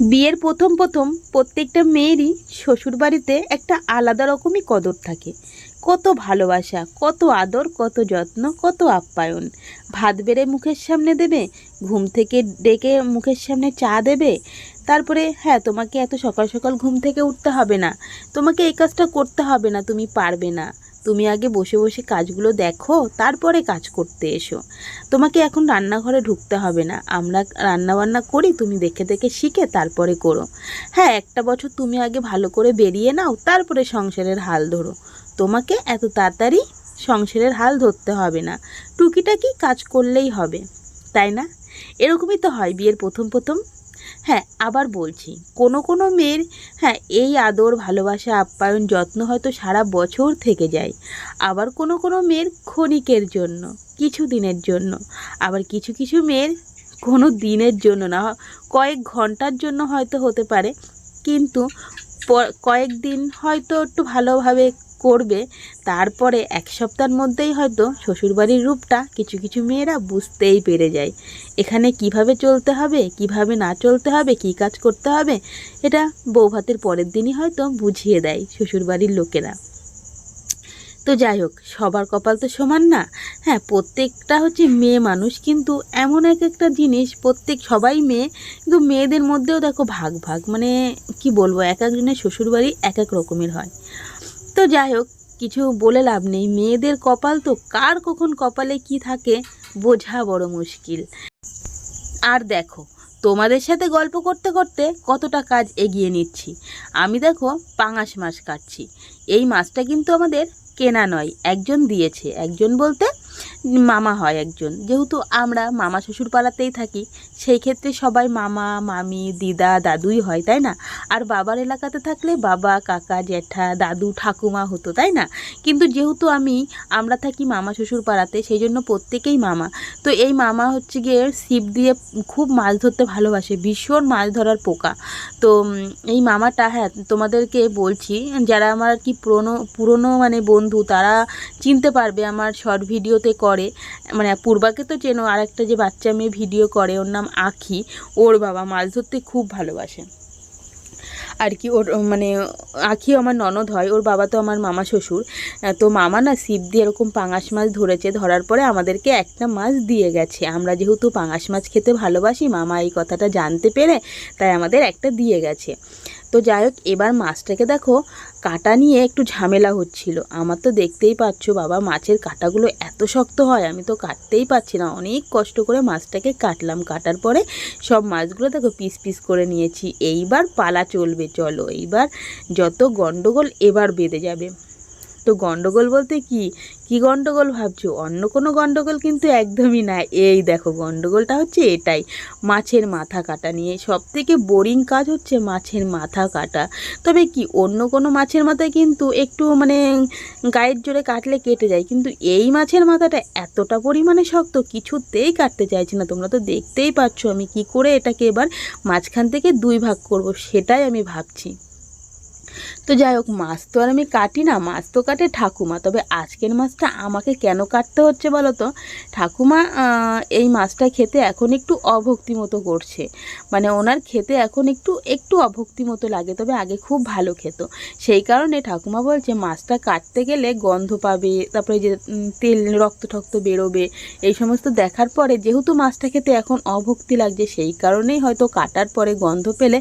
বিয়ের প্রথম প্রথম প্রত্যেকটা মেয়েরই শ্বশুরবাড়িতে একটা আলাদা রকমই কদর থাকে। কত ভালোবাসা, কত আদর, কত যত্ন, কত আপ্যায়ন। ভাত বেড়ে মুখের সামনে দেবে, ঘুম থেকে ডেকে মুখের সামনে চা দেবে। তারপরে হ্যাঁ তোমাকে এত সকাল সকাল ঘুম থেকে উঠতে হবে না। তোমাকে এই কাজটা করতে হবে না, তুমি পারবে না। তুমি আগে বসে বসে কাজগুলো দেখো, তারপরে কাজ করতে এসো। তোমাকে এখন রান্নাঘরে ঢুকতে হবে না। আমরা রান্না বান্না করি, তুমি দেখে দেখে শিখে তারপরে করো। হ্যাঁ একটা বছর তুমি আগে ভালো করে বেরিয়ে নাও, তারপরে সংসারের হাল ধরো। তোমাকে এত তাড়াতাড়ি সংসারের হাল ধরতে হবে না। টুকিটাকি কাজ করলেই হবে, তাই না? এরকমই তো হয়, বিয়ের প্রথম প্রথম হ্যাঁ আবার বলছি। কোনো কোনো মেয়ের হ্যাঁ এই আদর, ভালোবাসা, আপ্যায়ন, যত্ন হয়তো সারা বছর থেকে যায়। আবার কোনো কোনো মেয়ের ক্ষণিকের জন্য, কিছু দিনের জন্য। আবার কিছু কিছু মেয়ের কোনো দিনের জন্য না, কয়েক ঘণ্টার জন্য হয়তো হতে পারে। কিন্তু কয়েকদিন হয়তো একটু ভালোভাবে করবে, তারপরে এক সপ্তাহের মধ্যেই হয়তো শ্বশুরবাড়ির রূপটা কিছু কিছু মেয়েরা বুঝতেই পেরে যায়। এখানে কীভাবে চলতে হবে, কীভাবে না চলতে হবে, কি কাজ করতে হবে, এটা বৌভাতের পরের দিনই হয়তো বুঝিয়ে দেয় শ্বশুরবাড়ির লোকেরা। তো যাই হোক, সবার কপাল তো সমান না। হ্যাঁ প্রত্যেকটা হচ্ছে মেয়ে মানুষ, কিন্তু এমন এক একটা জিনিস প্রত্যেক সবাই মেয়ে, কিন্তু মেয়েদের মধ্যেও দেখো ভাগ ভাগ মানে কি বলব, এক একজনের শ্বশুরবাড়ি এক এক রকমের হয়। তো যাই হোক, কিছু বলে লাভ নেই। মেয়েদের কপাল তো কার কখন কপালে কি থাকে বোঝা বড় মুশকিল। আর দেখো, তোমাদের সাথে গল্প করতে করতে কতটা কাজ এগিয়ে নিচ্ছি। আমি দেখো পাঙাশ মাছ কাটছি। এই মাছটা কিন্তু আমাদের কেনা নয়, একজন দিয়েছে। একজন বলতে মামা হয় একজন। যেহেতু আমরা মামা শ্বশুর পাড়াতেই থাকি, সেই ক্ষেত্রে সবাই মামা, মামি, দিদা, দাদুই হয়, তাই না? আর বাবার এলাকাতে থাকলে বাবা, কাকা, জ্যাঠা, দাদু, ঠাকুমা হতো, তাই না? কিন্তু যেহেতু আমি, আমরা থাকি মামা শ্বশুর পাড়াতে, সেই জন্য প্রত্যেকেই মামা। তো এই মামা হচ্ছে গিয়ে ছিপ দিয়ে খুব মাছ ধরতে ভালোবাসে, ভীষণ মাছ ধরার পোকা। তো এই মামাটা হ্যাঁ তোমাদেরকে বলছি, যারা আমার কি পুরনো পুরনো মানে বন্ধু, তারা চিনতে পারবে আমার শর্ট ভিডিওতে করে। মানে পূর্বাকে তো চেনো আর একটা যে বাচ্চা মেয়ে ভিডিও করে, ওর নাম আখি। ওর বাবা মাছ ধরতে খুব ভালোবাসে। আর কি ওর মানে আখিও আমার ননদ হয়, ওর বাবা তো আমার মামা শ্বশুর। তো মামা না ছিপ দিয়ে এরকম পাঙাশ মাছ ধরেছে, ধরার পরে আমাদেরকে একটা মাছ দিয়ে গেছে। আমরা যেহেতু পাঙাশ মাছ খেতে ভালোবাসি, মামা এই কথাটা জানতে পেরে তাই আমাদের একটা দিয়ে গেছে। তো যাই হোক, এবার মাছটাকে দেখো, কাটা নিয়ে একটু ঝামেলা হচ্ছিল। আমার তো দেখতেই পাচ্ছ বাবা, মাছের কাটাগুলো এত শক্ত হয়, আমি তো কাটতেই পাচ্ছি না। অনেক কষ্ট করে মাছটাকে কাটলাম। কাটার পরে সব মাছগুলো দেখো, পিস পিস করে নিয়েছি। এইবার পালা চলবে, চলো। এইবার যত গন্ডগোল, এবার বেঁধে যাবে। তো গন্ডগোল বলতে কি? কি গন্ডগোল ভাবছ? অন্য কোনো গন্ডগোল কিন্তু একদমই না। এই দেখো, গন্ডগোলটা হচ্ছে এটাই। মাছের মাথা কাটা নিয়ে। সব থেকে বোরিং কাজ হচ্ছে মাছের মাথা কাটা। তবে কি, অন্য কোনো মাছের মাথায় কিন্তু একটু মানে গায়ের জোরে কাটলে কেটে যায়। কিন্তু এই মাছের মাথাটা এতটা পরিমাণে শক্ত, কিছুতেই কাটতে চাইছে না। তোমরা তো দেখতেই পাচ্ছ আমি কি করে এটাকে এবার মাঝখান থেকে দুই ভাগ করব, সেটাই আমি ভাবছি। তো যাই হোক, মাছ তো আর আমি কাটি না, মাছ তো কাটে ঠাকুমা। তবে আজকের মাছটা আমাকে কেন কাটতে হচ্ছে বলো তো? ঠাকুমা এই মাছটা খেতে এখন একটু অভক্তি মতো করছে। মানে ওনার খেতে এখন একটু একটু অভক্তি মতো লাগে, তবে আগে খুব ভালো খেত। সেই কারণে ঠাকুমা বলছে, মাছটা কাটতে গেলে গন্ধ পাবে, তারপরে যে তেল, রক্ত ঠক্ত বেরোবে, এই সমস্ত দেখার পরে যেহেতু মাছটা খেতে এখন অভক্তি লাগছে, সেই কারণেই হয়তো কাটার পরে গন্ধ পেলে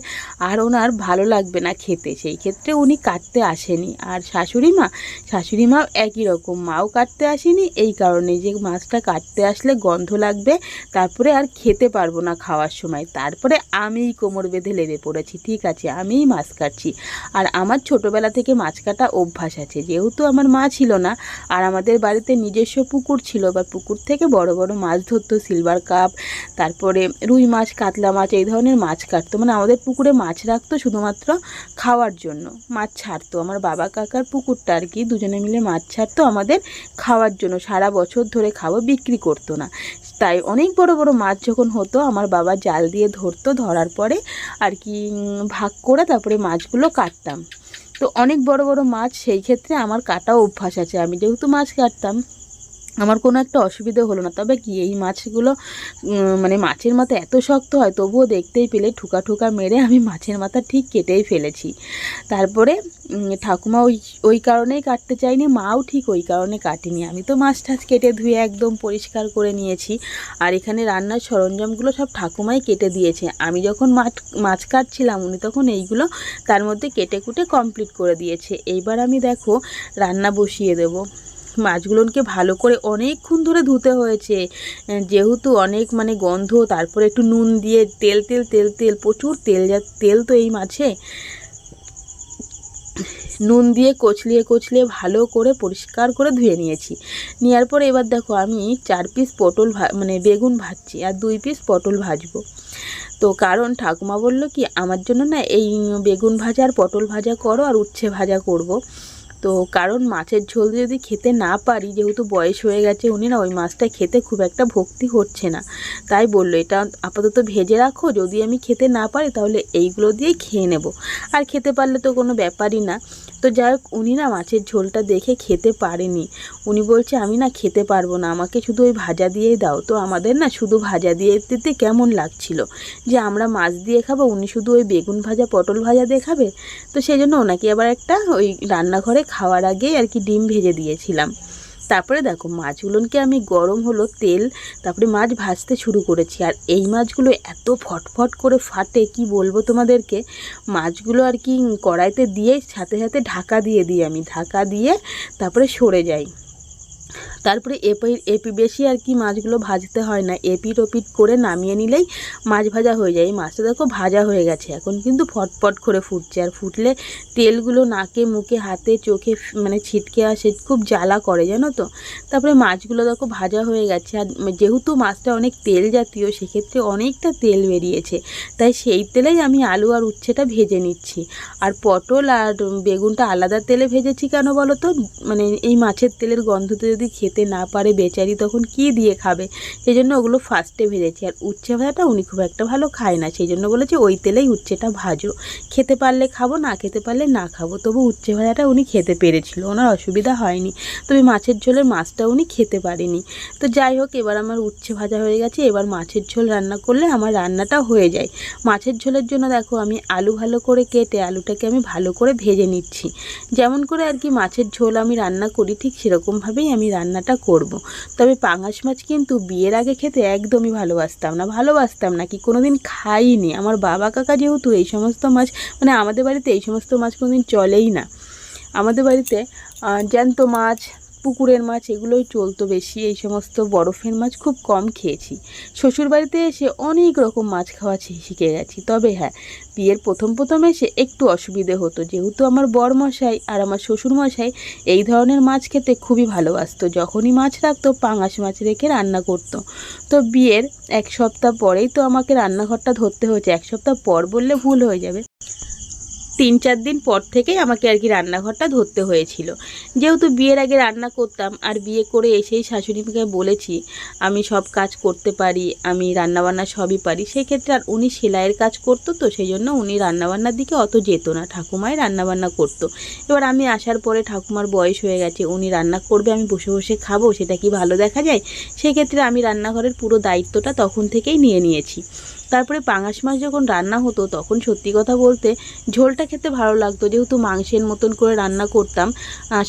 আর ওনার ভালো লাগবে না খেতে। সেই ক্ষেত্রে উনি কাটতে আসেনি। আর শাশুড়ি মা, শাশুড়ি মাও একই রকম, মাও কাটতে আসেনি। এই কারণে যে মাছটা কাটতে আসলে গন্ধ লাগবে, তারপরে আর খেতে পারব না খাওয়ার সময়। তারপরে আমিই কোমর বেঁধে লেগে পড়েছি। ঠিক আছে, আমিই মাছ কাটছি। আর আমার ছোটোবেলা থেকে মাছ কাটা অভ্যাস আছে। যেহেতু আমার মা ছিল না, আর আমাদের বাড়িতে নিজস্ব পুকুর ছিল বা পুকুর থেকে বড় বড় মাছ ধরতো, সিলভার কাপ, তারপরে রুই মাছ, কাতলা মাছ, এই ধরনের মাছ কাটতো। মানে আমাদের পুকুরে মাছ রাখতো শুধুমাত্র খাওয়ার জন্য। মাছ ছাড়তো। আমার বাবা, কাকার পুকুরটা আর কি, দুজনে মিলে মাছ ছাড়তো আমাদের খাওয়ার জন্য। সারা বছর ধরে খাব বিক্রি করতো না। তাই অনেক বড় বড় মাছ যখন হতো, আমার বাবা জাল দিয়ে ধরতো, ধরার পরে আর কি ভাগ করে তারপরে মাছগুলো কাটতাম। তো অনেক বড় বড় মাছ, সেই ক্ষেত্রে আমার কাটা অভ্যাস আছে। আমি যেহেতু মাছ কাটতাম আমার কোনো একটা অসুবিধে হলো না। তবে কি, এই মাছগুলো মানে মাছের মাথা এত শক্ত হয়, তবুও দেখতেই পেলে ঠুকা ঠুকা মেরে আমি মাছের মাথা ঠিক কেটেই ফেলেছি। তারপরে ঠাকুমা ওই ওই কারণেই কাটতে চাইনি মাও ঠিক ওই কারণে কাটেনি। আমি তো মাছ টাছ কেটে ধুয়ে একদম পরিষ্কার করে নিয়েছি। আর এখানে রান্নার সরঞ্জামগুলো সব ঠাকুমাই কেটে দিয়েছে। আমি যখন মাছ মাছ কাটছিলাম, উনি তখন এইগুলো তার মধ্যে কেটে কুটে কমপ্লিট করে দিয়েছে। এইবার আমি দেখো, রান্না বসিয়ে দেবো। মাছগুলোকে ভালো করে অনেকক্ষণ ধরে ধুতে হয়েছে। যেহেতু অনেক মানে গন্ধ, তারপরে একটু নুন দিয়ে তেল তেল তেল তেল, প্রচুর তেল যা, তেল তো এই মাছে। নুন দিয়ে কচলিয়ে কচলিয়ে ভালো করে পরিষ্কার করে ধুয়ে নিয়েছি। নেওয়ার পরে এবার দেখো আমি চার পিস পটল মানে বেগুন ভাজছি আর দুই পিস পটল ভাজবো। তো কারণ ঠাকুমা বলল কি, আমার জন্য না এই বেগুন ভাজা আর পটল ভাজা করো আর উচ্ছে ভাজা করব। তো কারণ মাছের ঝোল যদি খেতে না পারি, যেহেতু বয়স হয়ে গেছে, উনি না ওই মাছটা খেতে খুব একটা ভক্তি হচ্ছে না। তাই বলল, এটা আপাতত ভেজে রাখো, যদি আমি খেতে না পারি, তাহলে এইগুলো দিয়ে খেয়ে নেব। আর খেতে পারলে তো কোনো ব্যাপারই না। তো যাই হোক, উনি না মাছের ঝোলটা দেখে খেতে পারেনি। উনি বলছে, আমি না খেতে পারব না, আমাকে শুধু ওই ভাজা দিয়েই দাও। তো আমাদের না শুধু ভাজা দিয়ে দিতে কেমন লাগছিল? যে আমরা মাছ দিয়ে খাব, উনি শুধু ওই বেগুন ভাজা, পটল ভাজা দিয়ে খাবে? তো সেই জন্য ওনাকে আবার একটা ওই রান্নাঘরে খাওয়ার আগেই আর কি ডিম ভেজে দিয়েছিলাম। তারপরে দেখো মাছগুলোকে আমি গরম হলো তেল, তারপরে মাছ ভাজতে শুরু করেছি। আর এই মাছগুলো এত ফটফট করে ফাটে, কি বলব তোমাদেরকে? মাছগুলো আর কি কড়াইতে দিয়ে সাথে সাথে ঢাকা দিয়ে দিই আমি। ঢাকা দিয়ে তারপরে সরে যাই। তারপরে এপি এপি বেশি আর কি মাছগুলো ভাজতে হয় না। এপিট ওপিট করে নামিয়ে নিলেই মাছ ভাজা হয়ে যায়। এই মাছটা দেখো ভাজা হয়ে গেছে। এখন কিন্তু ফটফট করে ফুটছে। আর ফুটলে তেলগুলো নাকে, মুখে, হাতে, চোখে মানে ছিটকে আসে, খুব জ্বালা করে, জানো তো? তারপরে মাছগুলো দেখো ভাজা হয়ে গেছে। আর যেহেতু মাছটা অনেক তেল জাতীয়, সেক্ষেত্রে অনেকটা তেল বেরিয়েছে। তাই সেই তেলেই আমি আলু আর উচ্ছেটা ভেজে নিচ্ছি। আর পটল আর বেগুনটা আলাদা তেলে ভেজেছি কেন বলো তো? মানে এই মাছের তেলের গন্ধতে যদি খেতে না পারে বেচারি তখন কি দিয়ে খাবে? সেই জন্য ওগুলো ফার্স্টে ভেজেছি। আর উচ্ছে ভাজাটা উনি খুব একটা ভালো খায় না। সেই জন্য বলেছে ওই তেলেই উচ্ছেটা ভাজো। খেতে পারলে খাব, না খেতে পারলে না খাব। তবু উচ্ছে ভাজাটা উনি খেতে পেরেছিল। ওনার অসুবিধা হয়নি। তবে মাছের ঝোলের মাছটা উনি খেতে পারেনি। তো যাই হোক, এবার আমার উচ্ছে ভাজা হয়ে গেছে। এবার মাছের ঝোল রান্না করলে আমার রান্নাটা হয়ে যায়। মাছের ঝোলের জন্য দেখো, আমি আলু ভালো করে কেটে আলুটাকে আমি ভালো করে ভেজে নিচ্ছি। যেমন করে আর কি মাছের ঝোল আমি রান্না করি, ঠিক সেরকমভাবেই আমি রান্নাটা করব। তবে পাঙাশ মাছ কিন্তু বিয়ের আগে খেতে একদমই ভালোবাসতাম না ভালোবাসতাম না, কি কোনোদিন খাইনি আমার বাবা কাকা যেহেতু এই সমস্ত মাছ মানে আমাদের বাড়িতে এই সমস্ত মাছ কোনোদিন চলেই না আমাদের বাড়িতে জ্যান্ত মাছ পুকুরের মাছ, এগুলোই চলতো বেশি। এই সমস্ত বরফের মাছ খুব কম খেয়েছি। শ্বশুরবাড়িতে এসে অনেক রকম মাছ খাওয়া শিখে গেছি। তবে হ্যাঁ বিয়ের প্রথম প্রথম এসে একটু অসুবিধে হতো। যেহেতু আমার বর মশাই আর আমার শ্বশুর মশাই এই ধরনের মাছ খেতে খুবই ভালোবাসতো। যখনই মাছ রাখতো, পাঙাশ মাছ রেখে রান্না করতো। তো বিয়ের এক সপ্তাহ পরেই তো আমাকে রান্নাঘরটা ধরতে হয়েছে। এক সপ্তাহ পর বললে ভুল হয়ে যাবে। তিন চার দিন পর থেকেই আমাকে আর কি রান্নাঘরটা ধরতে হয়েছিল। যেহেতু বিয়ের আগে রান্না করতাম আর বিয়ে করে এসেই শাশুড়িকে বলেছি, আমি সব কাজ করতে পারি, আমি রান্নাবান্না সবই পারি, সেক্ষেত্রে আর উনি সেলাইয়ের কাজ করতো তো সেই জন্য উনি রান্নাবান্নার দিকে অত যেত না, ঠাকুমাই রান্নাবান্না করতো। এবার আমি আসার পরে ঠাকুমার বয়স হয়ে গেছে, উনি রান্না করবে, আমি বসে বসে খাব, সেটা কি ভালো দেখা যায়? সেক্ষেত্রে আমি রান্নাঘরের পুরো দায়িত্বটা তখন থেকেই নিয়ে নিয়েছি। তারপরে পাঙাশ মাছ যখন রান্না হতো, তখন সত্যি কথা বলতে ঝোলটা খেতে ভালো লাগতো। যেহেতু মাংসের মতন করে রান্না করতাম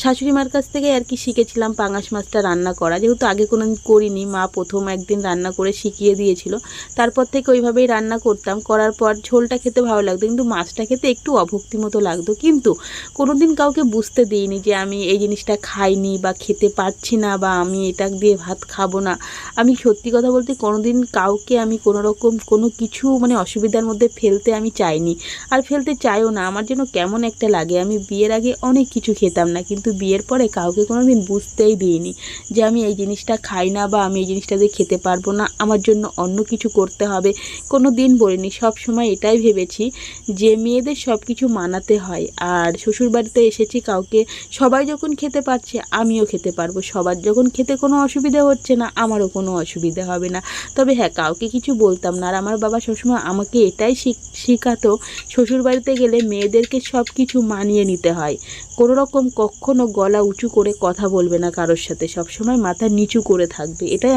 শাশুড়ি মার কাছ থেকে আর কি শিখেছিলাম পাঙাশ মাছটা রান্না করা। যেহেতু আগে কোনো করিনি, মা প্রথম একদিন রান্না করে শিখিয়ে দিয়েছিল। তারপর থেকে ওইভাবেই রান্না করতাম। করার পর ঝোলটা খেতে ভালো লাগতো, কিন্তু মাছটা খেতে একটু অভক্তি মতো লাগতো। কিন্তু কোনো দিন কাউকে বুঝতে দিইনি যে আমি এই জিনিসটা খাইনি বা খেতে পারছি না বা আমি এটা দিয়ে ভাত খাব না। আমি সত্যি কথা বলতে কোনো দিন কাউকে আমি কোনো রকম কোনো কিছু মানে অসুবিধার মধ্যে ফেলতে আমি চাইনি। আর ফেলতে চাইও না, আমার যেন কেমন একটা লাগে। আমি বিয়ের আগে অনেক কিছু খেতাম না, কিন্তু বিয়ের পরে কাউকে কোনো দিন বুঝতেই দিইনি যে আমি এই জিনিসটা খাই না বা আমি এই জিনিসটা দিয়ে খেতে পারব না। আমার জন্য অন্য কিছু করতে হবে। কোনো দিন বলিনি সব সময় এটাই ভেবেছি যে মেয়েদের সব কিছু মানাতে হয়। আর শ্বশুরবাড়িতে এসেছি কাউকে, সবাই যখন খেতে পারছে, আমিও খেতে পারব। সবার যখন খেতে কোনো অসুবিধা হচ্ছে না, আমারও কোনো অসুবিধা হবে না। তবে হ্যাঁ কাউকে কিছু বলতাম না। আর আমার বাবা সবসময় আমাকে এটাই শিখ- শেখাতো, শ্বশুরবাড়িতে গেলে মেয়েদেরকে সব কিছু মানিয়ে নিতে হয়। কোনো রকম কখনো গলা উঁচু করে কথা বলবে না কারোর সাথে। সবসময় মাথা নিচু করে থাকবে। এটাই